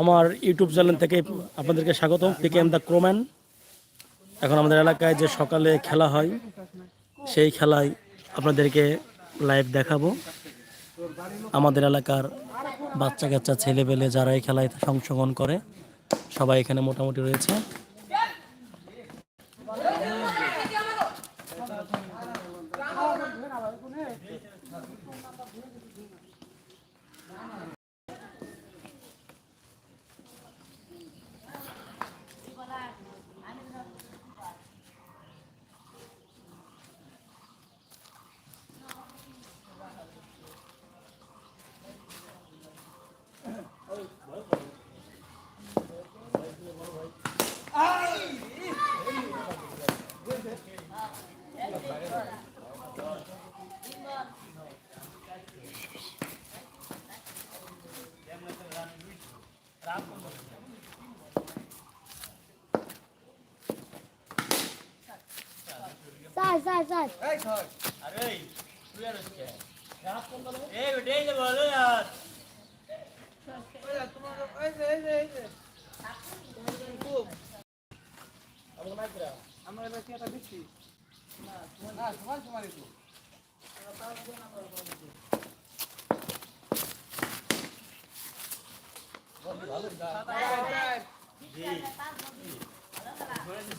আমার YouTube channel থেকে আপনাদেরকে স্বাগতম পিকে এম দ্য ক্রোম্যান এখন আমাদের এলাকায় যে সকালে খেলা হয়, সেই খেলায় আপনাদেরকে লাইভ দেখাবো। আমাদের এলাকার বাচ্চা কাচ্চা ছেলেপেলে যারা এই খেলায় অংশগ্রহণ করে, সবাই এখানে মোটামুটি রয়েছে। Sai, sai, sai. লেবু গাছ তারপরে কাটা এ দেখো পিঠে ওরে দেখো পিঠে ভাই আসলে গানি দিবানি দিবানি ক্যাচ ও তবে নিয়ে নে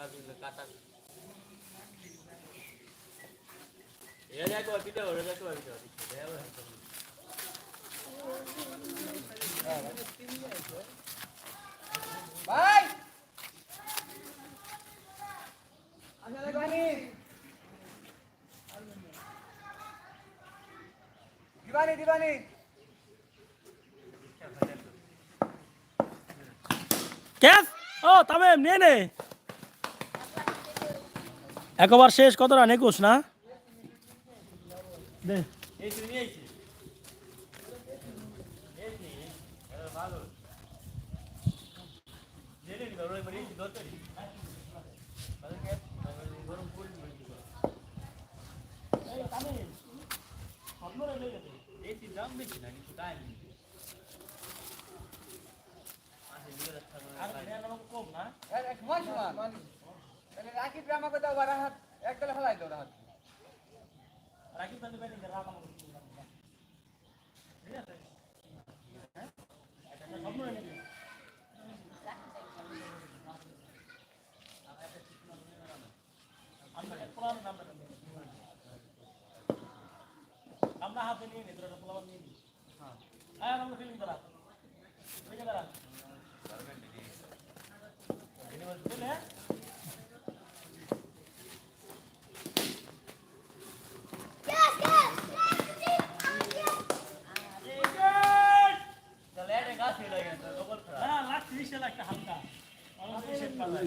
দে এই তুমি আইছি ভালো জেনে নিবা ওই বাড়ি দরকারি গরম করে এই দাম বেশি না। কিন্তু টাইম কম না? এক সমান সমান রাখি আমাকে দাও বারা হাত এক তলে ফেলাই দাও হাত রাকিব ব্যাটিং রাখ ঠিক আছে? হ্যাঁ? স্বপ্ন নাকি আমরা হাতে নিয়ে নিই তোরা পোলাবার নিয়ে নিই হ্যাঁ। আমরা ফিল্ম দাঁড়া ঠিক দাঁড়া Yes, yes. তাহলে এটা গাছ হয়ে লাগে ডবল খারাপ না লাখ তিরিশ একটা হালকা আমার তিরিশের পাল্লা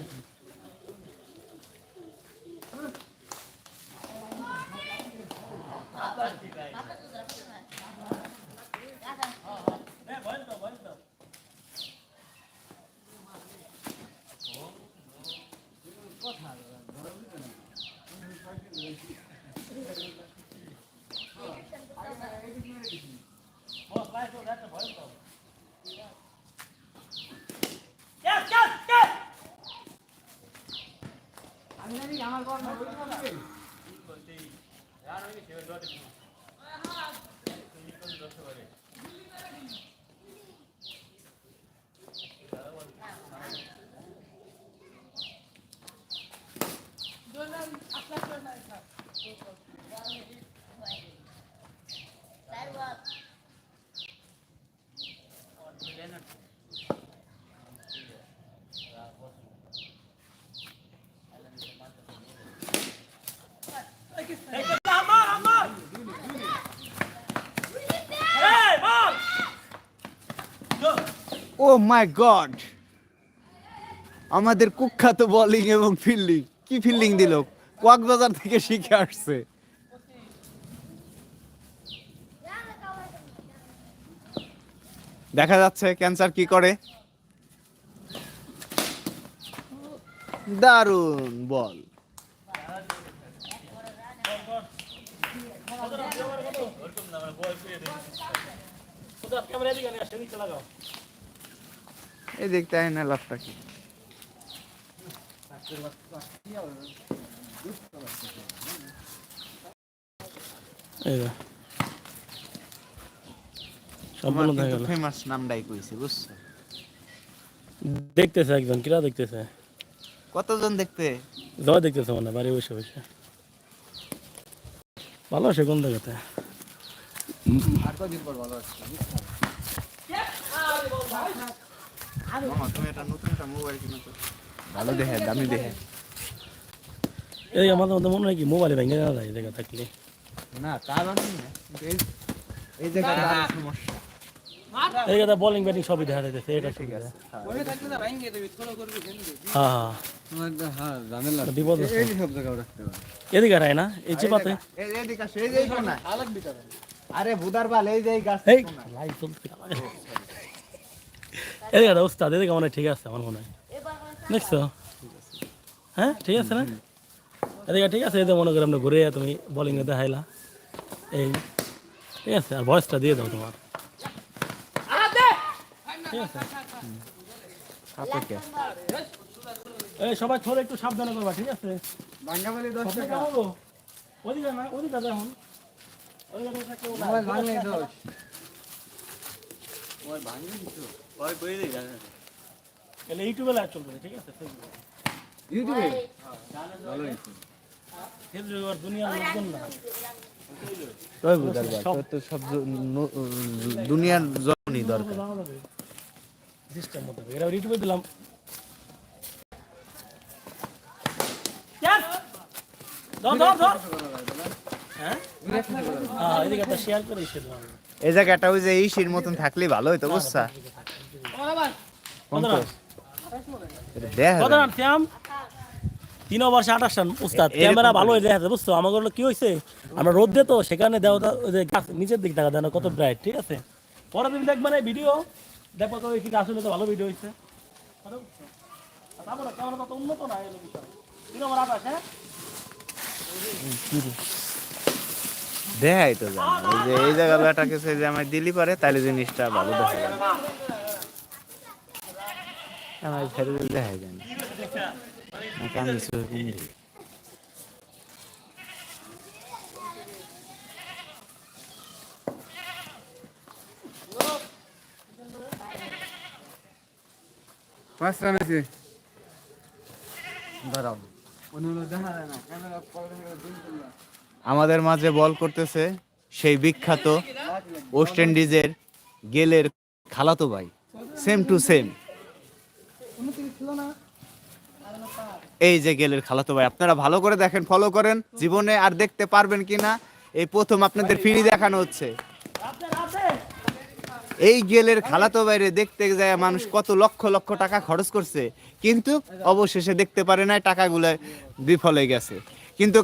ঠিক আছে হ্যাঁ বল তো বল তো বল লাইট তো লাইট বল তো Yes, yes, yes! আমি জানি আমার ঘর না রান হয়ে গেছে এবার ডটে ও মাই গড আমাদের কুখ্যাত বোলিং এবং ফিল্ডিং কি ফিল্ডিং দিল? কক্সবাজার থেকে শিখে আসছে। দেখা যাচ্ছে ক্যান্সার কি করে। দারুণ বল। ক্যামেরা আসে এই দেখতে হয় না লাভটা কি দেখতেছে একজন কিরা দেখতেছে? কতজন দেখতে? জয় দেখতেছে মানে বাড়ি বসে বসে। ভালো সে কোন জায়গাতে আর কদিন পর ভালো আছে মামা তুমি একটা নতুন একটা মোবাইল কিনো তো ভালো দেখে দামি দেখে এই আমাদের মধ্যে মনে হয় কি মোবাইলে ভেঙে না যায় এই জায়গা থাকলে না তা জানি না কিন্তু এই এই জায়গাটা আরও সমস্যা এই জায়গাতে বোলিং ব্যাটিং সবই দেখা যাইতেছে এটা ঠিক আছে ওরে থাকলে না ভাঙ্গে দেবে ফলো করবে কেন হ্যাঁ হ্যাঁ তোমার হ্যাঁ ঝামেলা এটা বিপদ আছে। এই সব জায়গায় রাখতে পারে এদিকে রায় না এই চিপাতে এই এদিকে আসো, এই যে এই কোনায়। আলাগ বিটারে আরে বুদার বাল এই যে এই গাছ এই লাইট চলছে এদিকে রায় ওস্তাদ এদিকে মনে ঠিক আছে আমার মনে হয়। দেখছ? হ্যাঁ ঠিক আছে না? এদিকে ঠিক আছে এদিকে মনে করে আমরা ঘুরে তুমি বোলিং এ দেখাইলা। এই ঠিক আছে আর ভয়েসটা দিয়ে দাও তোমার। ঠিক আছে? এই সবাই থোড়া একটু সাবধানে করবা ঠিক আছে? ভাঙ্গা বলে দশ সবটা টাকা। কেমন হলো? ওদিকে না ওদিকে দেখুন ওদিকে থাকলে ওটা- মোবাইল ভাঙলেই দোষ তাহলে ইউটিউবে লাইভ চলবে ঠিক আছে? ফেসবুকে ইউটিউবে? ফেসবুকে আর দুনিয়ার লোকজন না। ওই বুদার বাল তোর তো সব দুনিয়ার জনই দরকার। সিস্টেম মতো এটা ইউটিউবে দিলাম। হ্যাঁ? হ্যাঁ, করে দিচ্ছি তোমাকে। এই জায়গাটা ওই যে ইসির মতন থাকলে ভালো হইতো বুঝছা? কত রান, শ্যাম? তিন ওভার আঠাশ রান উস্তাদ। ক্যামেরা ভালো দেখা যায় বুঝছ? হলো কি হয়েছে আমরা রোদ দিয়ে তো সেখানে দেওয়া গাছ নিচের দিক দেখা দেয় না কত ব্রাইট ঠিক আছে? পরে তুমি দেখবে না ভিডিও দেখো তো কি আসলে তো ভালো ভিডিও হয়েছে তারপরে ক্যামেরা তত উন্নত না এই বিষয় তিন ওভার আঠাশ হ্যাঁ? দেখাই তো জানি। যে এই জায়গা ব্যাটা কিছু যে আমার দিলি পারে তাহলে জিনিসটা ভালো দেখা যায়। আমার দেখা যায় না। সেরকম পাঁচ রান আছে। দাঁড়াও। আমাদের মাঝে বল করতেছে সেই বিখ্যাত ওয়েস্ট ইন্ডিজের গেলের খালাতো ভাই। সেম টু সেম এই যে গেলের খালাতো ভাই আপনারা ভালো করে দেখেন ফলো করেন জীবনে আর দেখতে পারবেন কিনা। এই প্রথম আপনাদের ফ্রি দেখানো হচ্ছে। এই গেলের খালাতো বাইরে দেখতে যায় মানুষ কত লক্ষ লক্ষ টাকা খরচ করছে কিন্তু অবশেষে দেখতে পারে না টাকাগুলো বিফল হয়ে গেছে। কিন্তু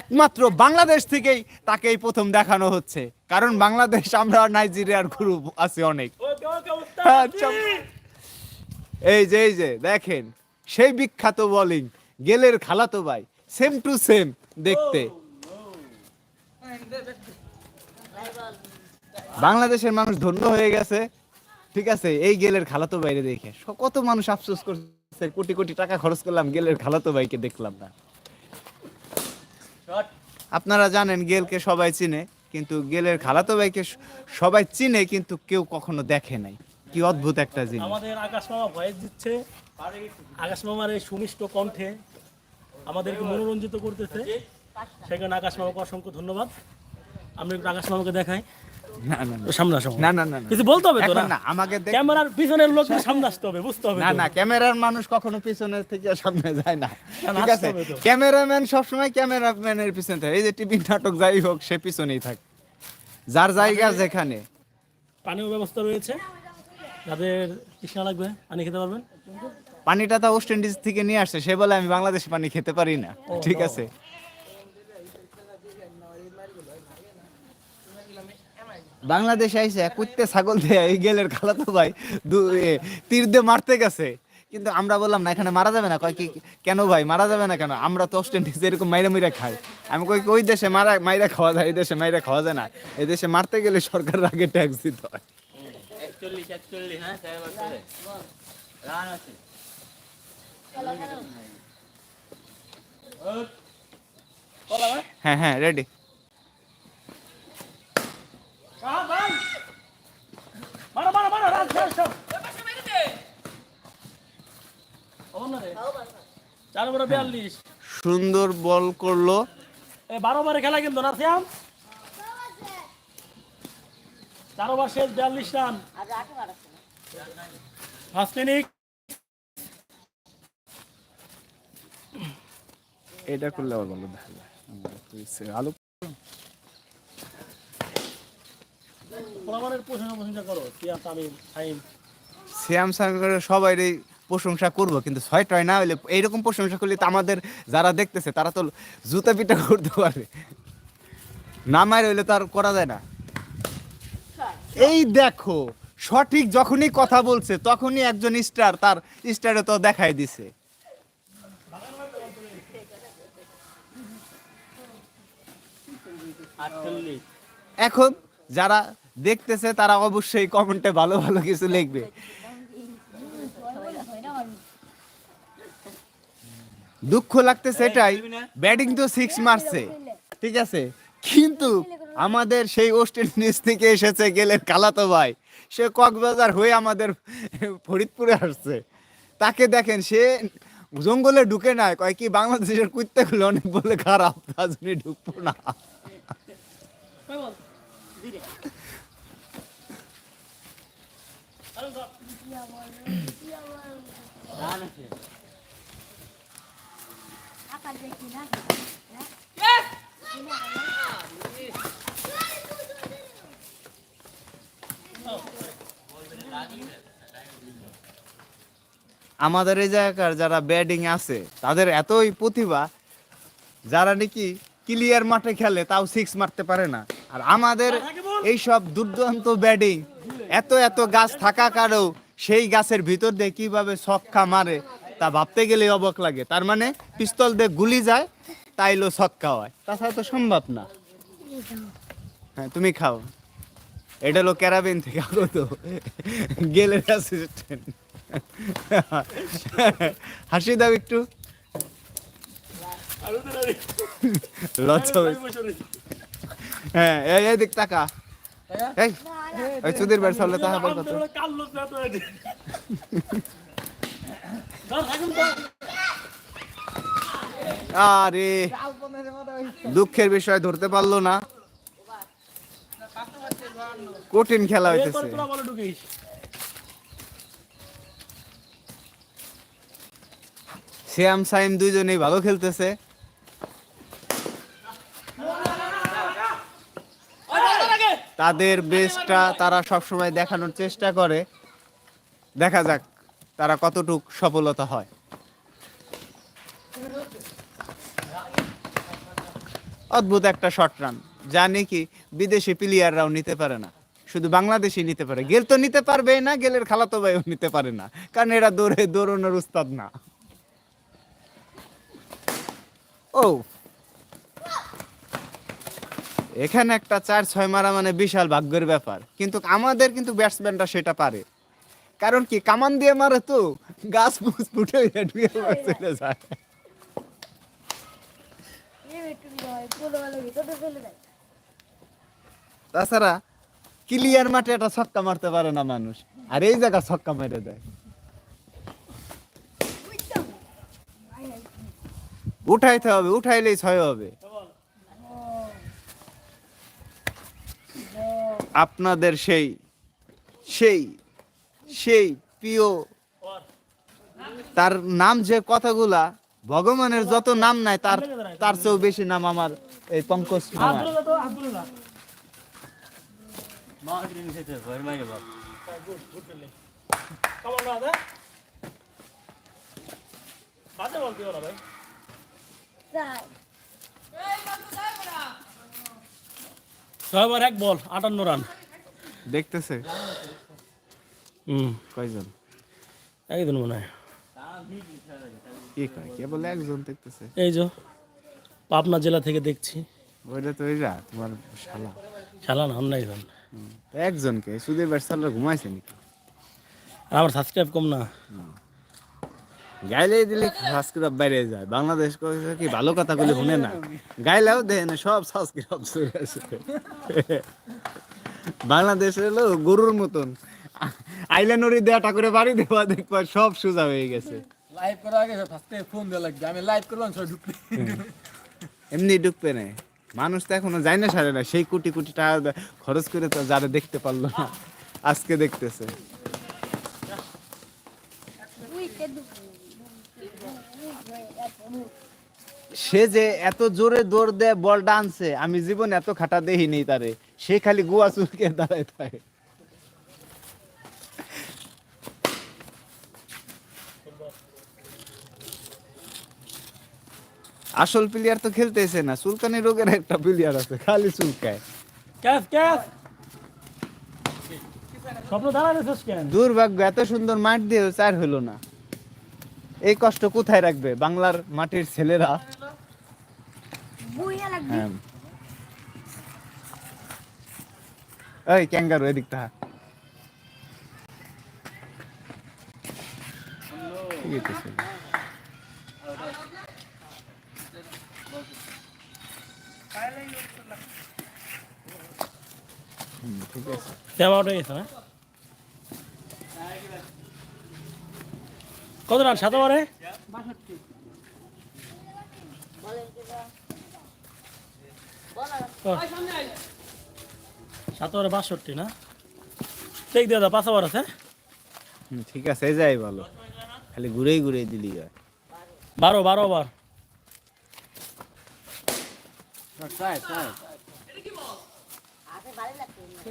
একমাত্র বাংলাদেশ থেকেই তাকে এই প্রথম দেখানো হচ্ছে। কারণ বাংলাদেশ আমরা নাইজেরিয়ার গ্রুপ আছে অনেক। আচ্ছা। এই যে এই যে দেখেন সেই বিখ্যাত বোলিং গেলের খালাতো ভাই সেম টু সেম দেখতে। বাংলাদেশের মানুষ ধন্য হয়ে গেছে ঠিক আছে এই গেলের খালাতো বাইরে দেখে। কত মানুষ আফসোস করছে কোটি কোটি টাকা খরচ করলাম গেলের খালাতো ভাইকে দেখলাম না। আপনারা জানেন গেলকে সবাই চিনে কিন্তু গেলের খালাতো ভাইকে সবাই চিনে কিন্তু কেউ কখনো দেখে নাই। কি অদ্ভুত একটা জিনিস। আমাদের আকাশ মামা ভয়েস দিচ্ছে। আকাশ মামার এই সুমিষ্ট কণ্ঠে আমাদেরকে মনোরঞ্জিত করতেছে। সেখানে আকাশ মামাকে অসংখ্য ধন্যবাদ। আমরা একটু আকাশ মামাকে দেখাই। না না না। ও সামনে আসো। না না না না। কিছু বলতে হবে তো না? না আমাকে ক্যামেরার পিছনের লোক সামনে আসতে হবে বুঝতে হবে না না ক্যামেরার মানুষ কখনো পিছনে থেকে সামনে যায় না। ঠিক আছে। ক্যামেরাম্যান সবসময় ক্যামেরাম্যানের পিছনে থাকে। এই যে টিভি নাটক যাই হোক সে পিছনেই থাকে। যার জায়গা যেখানে। পানীয় ব্যবস্থা রয়েছে। যাদের তৃষ্ণা লাগবে পানি খেতে পারবেন? পানিটা তো ওয়েস্ট ইন্ডিজ থেকে নিয়ে আসছে সে বলে আমি বাংলাদেশে পানি খেতে পারি না। ঠিক আছে। বাংলাদেশে আইসে কুত্তে ছাগল দিয়ে এই গেলের খালাতো ভাই তীর দিয়ে মারতে গেছে। কিন্তু আমরা বললাম না এখানে মারা যাবে না। কয় কি কেন ভাই মারা যাবে না কেন? আমরা তো ওয়েস্ট ইন্ডিজ এরকম মাইরা মাইরা খাই। আমি কই ওই দেশে মারা মাইরা খাওয়া যায় এই দেশে মাইরা খাওয়া যায় না। এই দেশে মারতে গেলে সরকার আগে ট্যাক্স দিতে হয়। একচল্লিশ একচল্লিশ হ্যাঁ সাহেব আসলে রান আছে। হ্যাঁ হ্যাঁ রেডি মারো মারো মারো রাজ শেষ সব ওমর না রে চার বড় বিয়াল্লিশ। সুন্দর বল করল। এ বারো বারে খেলা কিন্তু না শ্যাম। চার ওভার শেষ বিয়াল্লিশ রান। ফার্স্ট ইনিং এটা করলে আবার ভালো দেখা যায়। আলু শ্যাম সাগরের সবাই প্রশংসা করব কিন্তু ছয়টায় না হলে এইরকম প্রশংসা করলে তো আমাদের যারা দেখতেছে তারা তো জুতা পিটা করতে পারে না মার হইলে তো আর করা যায় না। এই দেখো, সঠিক যখনই কথা বলছে, তখনই একজন স্টার তার স্টারে তো দেখাই দিছে। এখন যারা দেখতেছে, তারা অবশ্যই কমেন্টে ভালো ভালো কিছু লিখবে। দুঃখ লাগতেছে এটাই, ব্যাটিং তো সিক্স মারছে। ঠিক আছে? কিন্তু আমাদের সেই ওয়েস্ট ইন্ডিজ থেকে এসেছে গেলেন কালাতো ভাই। সে কক্সবাজার হয়ে আমাদের ফরিদপুরে আসছে। তাকে দেখেন সে জঙ্গলে ঢুকে নাই। কয় কি বাংলাদেশের কুত্তেগুলো অনেক বলে খারাপ তার জন্য ঢুকবো না। দেখি না। আমাদের এই জায়গার যারা ব্যাটিং আছে, তাদের এতই প্রতিভা, যারা নাকি ক্লিয়ার মাঠে খেলে তাও সিক্স মারতে পারে না। আর আমাদের এই সব দুর্দান্ত ব্যাটিং এত এত গাছ থাকা কারেও সেই গাছের ভিতর দিয়ে কীভাবে ছক্কা মারে তা ভাবতে গেলে অবাক লাগে। তার মানে পিস্তল দিয়ে গুলি যায় তাইলো ছক্কা হয়। তাছাড়া তো সম্ভব না। হ্যাঁ তুমি খাও। এটা হলো ক্যারাবিন থেকে আগত। গেলে অ্যাসিস্ট্যান্ট হাসি দাও একটু। হ্যাঁ এই দিক টাকা এই। আরে, দুঃখের বিষয় ধরতে পারল না। কঠিন খেলা হইতেছে। শ্যাম সাইম দুইজনেই ভালো খেলতেছে। তাদের বেস্টটা তারা সবসময় দেখানোর চেষ্টা করে। দেখা যাক তারা কতটুক সফলতা হয়। অদ্ভুত একটা শর্ট রান। যা নাকি বিদেশি প্লেয়াররাও নিতে পারে না। শুধু বাংলাদেশি নিতে পারে। গেল তো নিতে পারবে না, গেলের খালাতো ভাইও নিতে পারে না। কারণ এরা দৌড়ে, দৌড়ানোর উস্তাদ না। ও। এখানে একটা চার, ছয় মারা মানে বিশাল ভাগ্যের ব্যাপার। কিন্তু আমাদের কিন্তু ব্যাটসম্যানরা সেটা পারে। কারণ কি, কামান দিয়ে মারে তো, গাছ ফুস ফুটে চলে যায় এই একটু হয় পুরো ভালো ভিতরে চলে যায় তাছাড়া ক্লিয়ার মাঠে একটা ছক্কা মারতে পারে না মানুষ। আর এই জায়গা ছক্কা মেরে দেয়। উঠাইতে হবে, উঠাইলেই ছয় হবে। আপনাদের সেই সেই সেই প্রিয় তার নাম যে কথাগুলা, ভগবানের যত নাম নাই, তার তার চেয়েও বেশি নাম আমার এই পঙ্কজ যা যা। না বল দিও না ভাই তাই ছয় ওভার এক বল আটান্ন রান। দেখতেছে। হুম। কয়জন? একদিন মনে হয়। কি কয়? কে বলে একজন দেখতেছে। এই যে পাবনা জেলা থেকে দেখছি। ওইটা তো ওইরা তোমার শালা। চালান অন্য একজন তো একজনকে সুধীর ব্যাটসালরা ঘুমাইছে নাকি? আমার সাবস্ক্রাইব কম না। গাইলেই দিলে সাবস্ক্রাইব বাইরে যায়। বাংলাদেশ কইছে কি ভালো কথা বলে শুনে না। গাইলেও দেয় না সব সাবস্ক্রাইব চলে আসে। বাংলাদেশ হলো গরুর মতন। আইলে নড়ি দেওয়াটা করে বাড়ি দেওয়া দেখবা সব সোজা হয়ে গেছে। লাইভ করার আগে ফার্স্টে ফোন দেওয়া লাগবে। আমি লাইভ করলাম সব ঢুকতে এমনি ঢুকবে না। মানুষ তো এখনও যায় না সারে না। সেই কোটি কোটি টাকা খরচ করে তো যারা দেখতে পারল না, আজকে দেখতেছে। সে যে এত জোরে দৌড় দেয় বলটা আনছে আমি জীবন এত খাটা দেখিনি তারে। সে খালি গুয়া চুলকে দাঁড়ায় থাকে। আসল প্লেয়ার তো খেলতেছে না সুলতানি রোগের একটা প্লেয়ার আছে খালি চুলকায়। Catch catch. স্বপ্ন দাঁড়াতেছিস কেন? দুর্ভাগ্য এত সুন্দর মাঠ দিয়ে চার হলো না। এই কষ্ট কোথায় রাখবে? বাংলার মাটির ছেলেরা। বুইয়া লাগবে। হ্যাঁ। এই ক্যাঙ্গারু এদিক তাহা। ঠিক আছে গেছে না কত রান? সাত ওভারে। সাত ওভারে বাষট্টি না? ঠিক দিয়ে দাও পাঁচ ওভার আছে। ঠিক আছে যাই ভালো খালি ঘুরেই ঘুরেই দিলি হয় বারো বারো ওভার। সাই সাই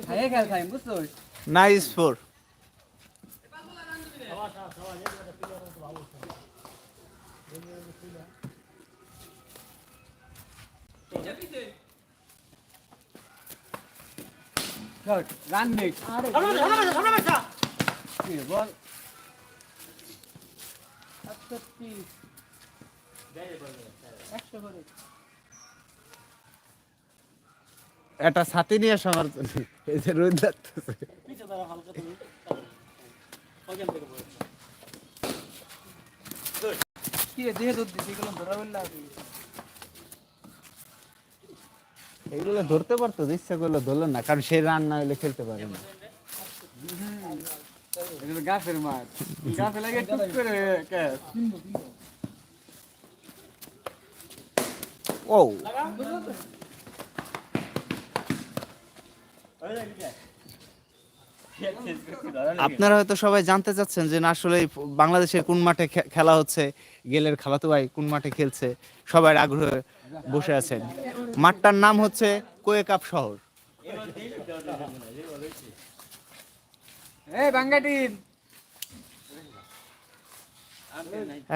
খাইয়ে খেল খাই বুঝছ nice four shot run make বল একটা ছাতি নিয়ে সবার এই যে রোদ লাগতেছে এগুলো ধরতে পারতো ইচ্ছা করলে ধরলো না কারণ সেই রান না হলে খেলতে পারে না। গাছের মাছ। গাছে লাগে টুক করে ও। আপনারা হয়তো সবাই জানতে চাচ্ছেন যে না, আসলে বাংলাদেশের কোন মাঠে খেলা হচ্ছে? গেলের খালাতো ভাই কোন মাঠে খেলছে? সবাই আগ্রহে বসে আছেন। মাঠটার নাম হচ্ছে কোয়েকাপ শহর। এই বাঙ্গাটি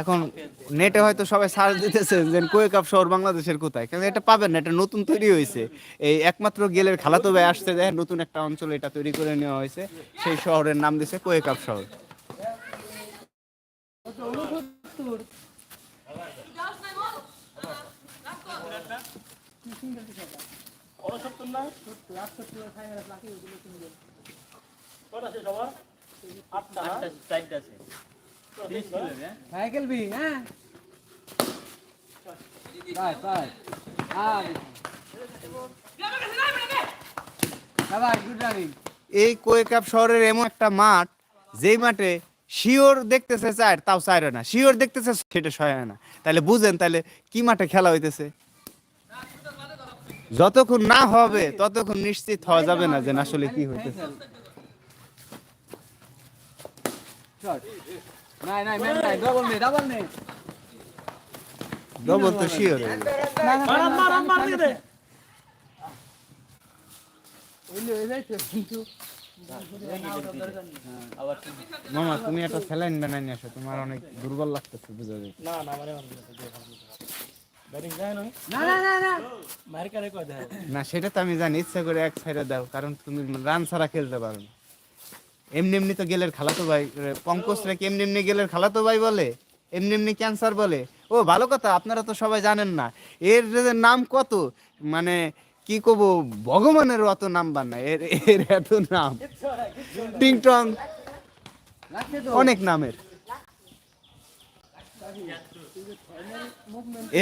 এখন নেটে হয়তো সবাই সার্চ দিতেছে যে কোয়েকাপ শহর বাংলাদেশের কোথায়? কিন্তু এটা পাবেন না, এটা নতুন তৈরি হয়েছে। এই একমাত্র গেলের খালাতো ভাই আসছে দেখেন, নতুন একটা অঞ্চলে এটা তৈরি করে নেওয়া হয়েছে। সেই শহরের নাম দিয়েছে কোয়েকাপ শহর। আটটা আছে। তিরিশ কিলো হ্যাঁ? Bye bye. এই কোয়েকাপ শহরের এমন একটা মাঠ যেই মাঠে শিওর দেখতেছে চার তাও চার না। শিওর দেখতেছে সেটা ছয় না। তাহলে বুঝেন তাহলে কি মাঠে খেলা হইতেছে? যতক্ষণ না হবে ততক্ষণ নিশ্চিত হওয়া যাবে না যে আসলে কি হইতেছে। ডাবল তো শিওর মামা তুমি একটা স্যালাইন বানাই নিয়ে আসো তোমার অনেক দুর্বল লাগতেছে বুঝা যায়। না না না? সেটা তো আমি জানি ইচ্ছা করে এক সাইডে দাও কারণ তুমি রান ছাড়া খেলতে পারো না। এমনি এমনি তো গেলের খালাতো ভাই পঙ্কজ রেখে এমনি এমনি গেলের খালাতো ভাই বলে? এমনি এমনি ক্যান্সার বলে? ও, ভালো কথা, আপনারা তো সবাই জানেন না। এর নাম কত? মানে কি কব, ভগবানের অত নাম বানা এর এর এত নাম। টিং টং। অনেক নামের।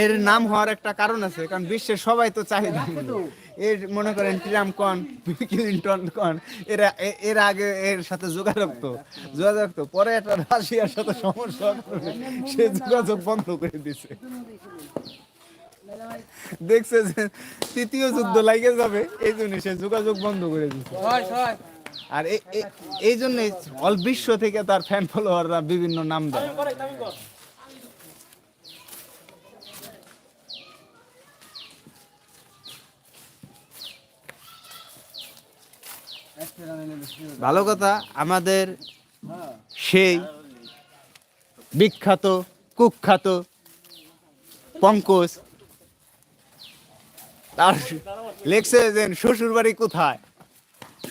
এর নাম হওয়ার একটা কারণ আছে কারণ বিশ্বের সবাই তো চাহিদা এর মনে করেন ট্রাম্প কন ক্লিন্টন কন এরা এর আগে এর সাথে যোগাযোগ তো যোগাযোগ তো পরে একটা রাশিয়ার সাথে সমস্যা সে যোগাযোগ বন্ধ করে দিছে। দেখছে যে তৃতীয় যুদ্ধ লাগে যাবে এই জন্য সে যোগাযোগ বন্ধ করে ছয় আর এই জন্য অল বিশ্ব থেকে তার ফ্যান ফলোয়াররা বিভিন্ন নাম দেয় করে তামিম কর একটা রান এনে বেশি হলো। ভালো কথা, আমাদের সেই বিখ্যাত, কুখ্যাত পঙ্কজ, তার লেখছে যে শ্বশুর বাড়ি কোথায়?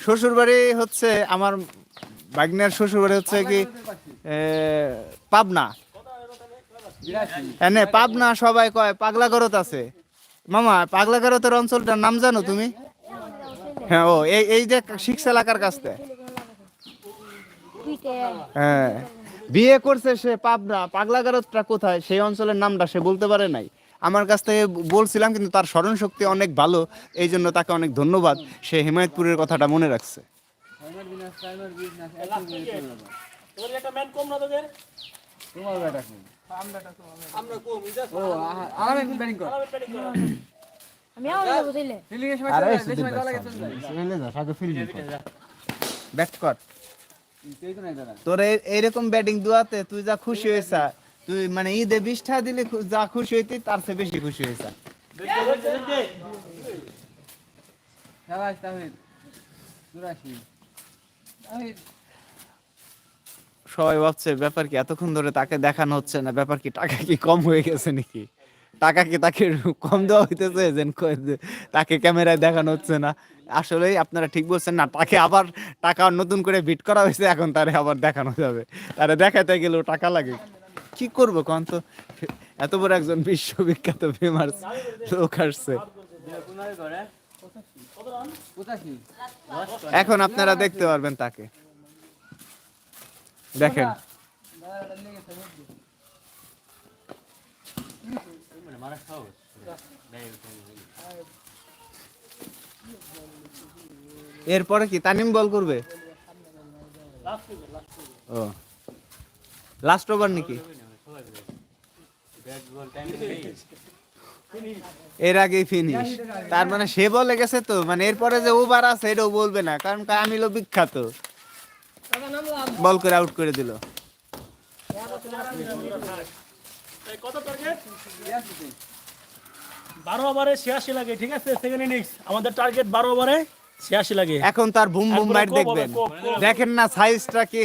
শ্বশুর বাড়ি হচ্ছে আমার বাগনার শ্বশুর বাড়ি হচ্ছে কি পাবনা। এনে পাবনা সবাই কয় পাগলা গরত আছে। মামা পাগলা গরতের অঞ্চলটার নাম জানো তুমি? হ্যাঁ ও এই এই যে শিক্ষ এলাকার কাছ থেকে। হ্যাঁ। বিয়ে করছে সে পাবনা পাগলা গারদটা কোথায়? সেই অঞ্চলের নামটা সে বলতে পারে নাই। আমার কাছ থেকে বলছিলাম কিন্তু তার স্মরণ শক্তি অনেক ভালো এই জন্য তাকে অনেক ধন্যবাদ। সে হিমায়তপুরের কথাটা মনে রাখছে। টাইমার আমি দিলে এর সময় সময় লাগে চলে। ব্যাট কর। তোর এইরকম ব্যাটিং দুয়াতে তুই যা খুশি হয়েছ তুই মানে ঈদে বিষ্ঠা দিলে যা খুশি হইতি তার চেয়ে বেশি খুশি হয়েছ সবাই ভাবছে ব্যাপার কি এতক্ষণ ধরে তাকে দেখানো হচ্ছে না ব্যাপার কি টাকা কি কম হয়ে গেছে নাকি? টাকা কি তাকে কম দেওয়া হইতেছে? ক- তাকে ক্যামেরায় দেখানো হচ্ছে না। আসলেই আপনারা ঠিক বলছেন না, তাকে আবার টাকা নতুন করে বিট করা হয়েছে, এখন তারে আবার দেখানো যাবে। তারে দেখাতে গেলেও টাকা লাগে। কি করব কন তো? এত বড় একজন বিশ্ববিখ্যাত ফেমাস লোক আসছে। এখন আপনারা দেখতে পারবেন তাকে। দেখেন। এরপরে কি তানিম বল করবে? ও। লাস্ট ওভার নাকি? এর আগেই ফিনিশ তার মানে সে বলে গেছে তো মানে এরপরে যে ওভার আছে, এটাও বলবে না, কারণ আমি হলো বিখ্যাত। বল করে আউট করে দিল। কত টার্গেট বারো ওভারে ছিয়াশি লাগে ঠিক আছে? সেকেন্ড ইনিংস আমাদের টার্গেট বারো ওভারে ছিয়াশি লাগে। এখন তার বুম বুম দেখবেন। দেখেন না সাইজটা কি?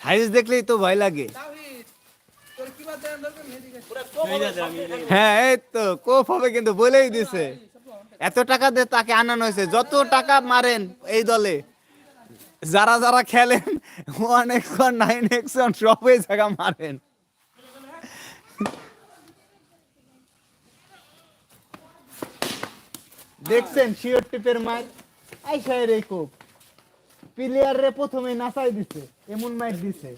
সাইজ দেখলেই তো ভয় লাগে। হ্যাঁ এই তো কোপ হবে কিন্তু বলেই দিছে। এত টাকা দিয়ে তাকে আনানো হয়েছে যত টাকা মারেন এই দলে। যারা যারা খেলেন one x one nine x one সব এই জায়গা মারেন। দেখছেন শিওর টিপের মার আইসায় রে কোপ। প্লেয়ার রে প্রথমে নাচাই দিছে এমন মাইর দিছে।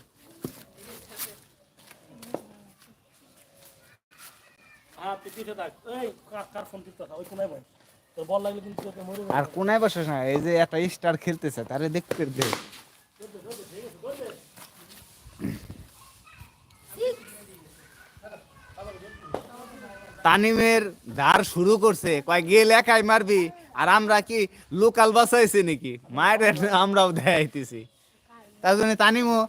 হ্যাঁ এই আর কোনায় বসে না এই যে একটা স্টার খেলতেছে তারে দেখতে দে। তানিমের ধার শুরু করছে। কয় গেল একাই মারবি? আর আমরা কি লোকাল বাসাইছি নাকি? মায়ের আমরাও দেখাইতেছি। তার জন্য তানিমও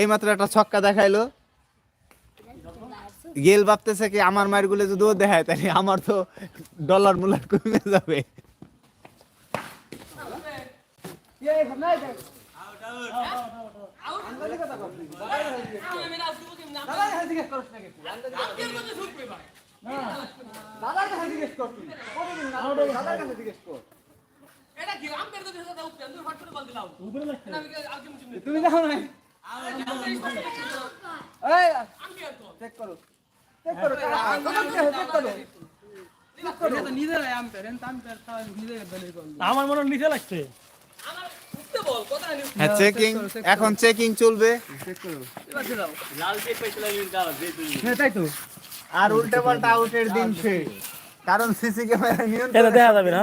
এইমাত্র একটা ছক্কা দেখাইলো। গেল ভাবতেছে কি আমার মায়েরগুলো যদি ও দেখায় তাহলে আমার তো ডলার মুলার কমে যাবে। এই। দাদার কাছে জিজ্ঞেস করছ নাকি তুই? না, দাদার কাছে জিজ্ঞেস কর তুই। দাদার কাছে জিজ্ঞেস কর তুমি দেখো নাই এই চেক করো চেক করো চেক করো চেক করো আমার মনে নিচে লাগছে হ্যাঁ চেকিং এখন চেকিং চলবে হ্যাঁ তাই তো আর উল্টে পাল্টা আউটের দিন শেষ কারণ সিসি ক্যামেরা এটা দেখা যাবে না।